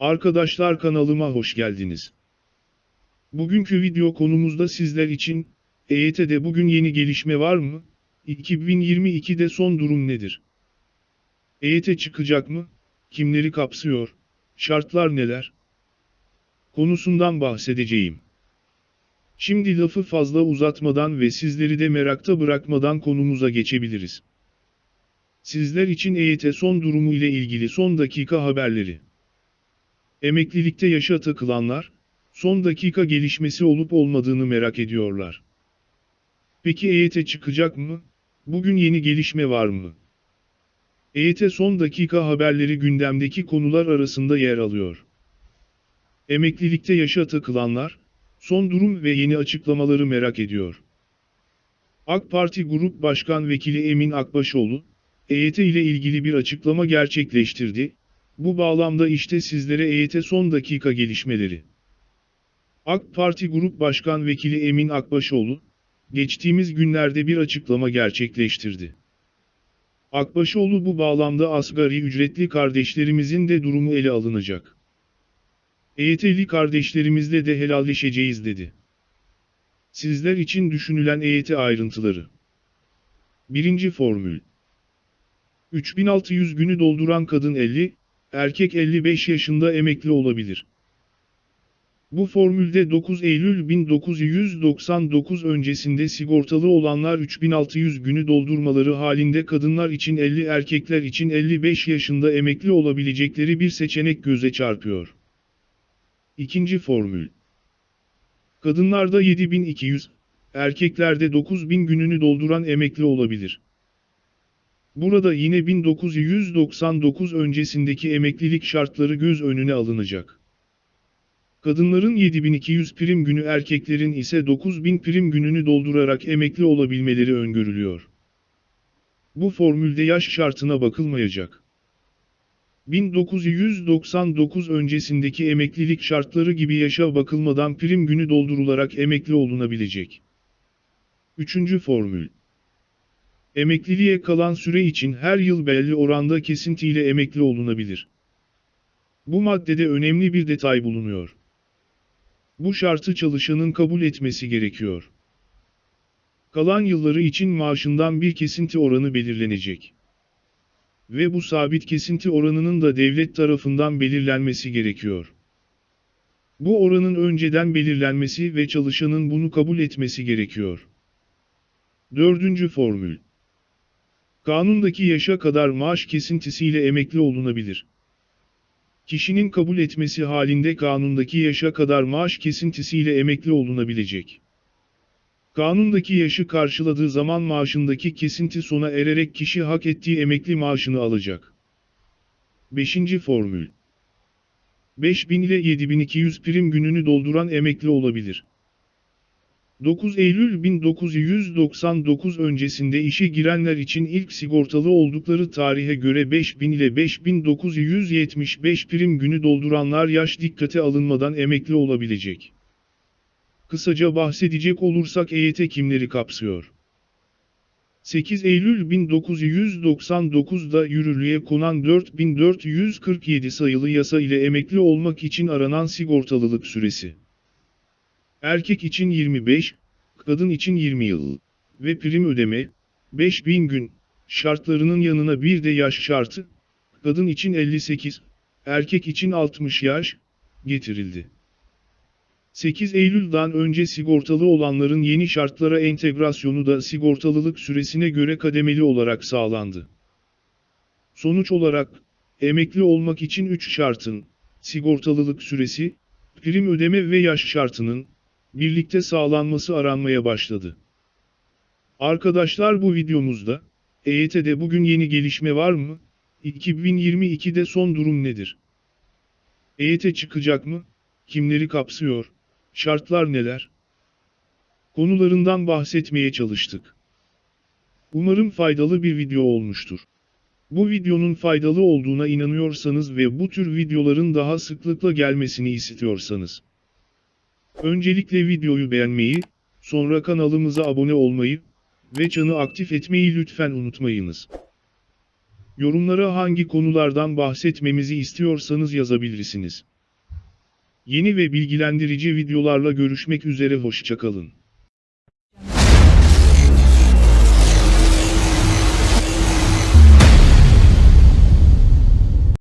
Arkadaşlar kanalıma hoş geldiniz. Bugünkü video konumuzda sizler için, EYT'de bugün yeni gelişme var mı? 2022'de son durum nedir? EYT çıkacak mı? Kimleri kapsıyor? Şartlar neler? Konusundan bahsedeceğim. Şimdi lafı fazla uzatmadan ve sizleri de merakta bırakmadan konumuza geçebiliriz. Sizler için EYT son durumu ile ilgili son dakika haberleri. Emeklilikte yaşa takılanlar, son dakika gelişmesi olup olmadığını merak ediyorlar. Peki EYT çıkacak mı? Bugün yeni gelişme var mı? EYT son dakika haberleri gündemdeki konular arasında yer alıyor. Emeklilikte yaşa takılanlar, son durum ve yeni açıklamaları merak ediyor. AK Parti Grup Başkan Vekili Emin Akbaşoğlu, EYT ile ilgili bir açıklama gerçekleştirdi. Bu bağlamda işte sizlere EYT son dakika gelişmeleri. AK Parti Grup Başkan Vekili Emin Akbaşoğlu, geçtiğimiz günlerde bir açıklama gerçekleştirdi. Akbaşoğlu bu bağlamda asgari ücretli kardeşlerimizin de durumu ele alınacak. EYT'li kardeşlerimizle de helalleşeceğiz dedi. Sizler için düşünülen EYT ayrıntıları. Birinci formül. 3600 günü dolduran kadın 50, erkek 55 yaşında emekli olabilir. Bu formülde 9 Eylül 1999 öncesinde sigortalı olanlar 3600 günü doldurmaları halinde kadınlar için 50 erkekler için 55 yaşında emekli olabilecekleri bir seçenek göze çarpıyor. İkinci formül. Kadınlarda 7200, erkeklerde 9000 gününü dolduran emekli olabilir. Burada yine 1999 öncesindeki emeklilik şartları göz önüne alınacak. Kadınların 7200 prim günü erkeklerin ise 9000 prim gününü doldurarak emekli olabilmeleri öngörülüyor. Bu formülde yaş şartına bakılmayacak. 1999 öncesindeki emeklilik şartları gibi yaşa bakılmadan prim günü doldurularak emekli olunabilecek. Üçüncü formül. Emekliliğe kalan süre için her yıl belli oranda kesintiyle emekli olunabilir. Bu maddede önemli bir detay bulunuyor. Bu şartı çalışanın kabul etmesi gerekiyor. Kalan yılları için maaşından bir kesinti oranı belirlenecek. Ve bu sabit kesinti oranının da devlet tarafından belirlenmesi gerekiyor. Bu oranın önceden belirlenmesi ve çalışanın bunu kabul etmesi gerekiyor. Dördüncü formül. Kanundaki yaşa kadar maaş kesintisiyle emekli olunabilir. Kişinin kabul etmesi halinde kanundaki yaşa kadar maaş kesintisiyle emekli olunabilecek. Kanundaki yaşı karşıladığı zaman maaşındaki kesinti sona ererek kişi hak ettiği emekli maaşını alacak. 5. Formül 5000 ile 7200 prim gününü dolduran emekli olabilir. 9 Eylül 1999 öncesinde işe girenler için ilk sigortalı oldukları tarihe göre 5000 ile 5975 prim günü dolduranlar yaş dikkate alınmadan emekli olabilecek. Kısaca bahsedecek olursak EYT kimleri kapsıyor? 8 Eylül 1999'da yürürlüğe konan 4447 sayılı yasa ile emekli olmak için aranan sigortalılık süresi. Erkek için 25, kadın için 20 yıl ve prim ödeme 5000 gün şartlarının yanına bir de yaş şartı, kadın için 58, erkek için 60 yaş getirildi. 8 Eylül'den önce sigortalı olanların yeni şartlara entegrasyonu da sigortalılık süresine göre kademeli olarak sağlandı. Sonuç olarak, emekli olmak için 3 şartın, sigortalılık süresi, prim ödeme ve yaş şartının, birlikte sağlanması aranmaya başladı. Arkadaşlar bu videomuzda, EYT'de bugün yeni gelişme var mı? 2022'de son durum nedir? EYT çıkacak mı? Kimleri kapsıyor? Şartlar neler? Konularından bahsetmeye çalıştık. Umarım faydalı bir video olmuştur. Bu videonun faydalı olduğuna inanıyorsanız ve bu tür videoların daha sıklıkla gelmesini istiyorsanız, öncelikle videoyu beğenmeyi, sonra kanalımıza abone olmayı ve çanı aktif etmeyi lütfen unutmayınız. Yorumlara hangi konulardan bahsetmemizi istiyorsanız yazabilirsiniz. Yeni ve bilgilendirici videolarla görüşmek üzere hoşçakalın.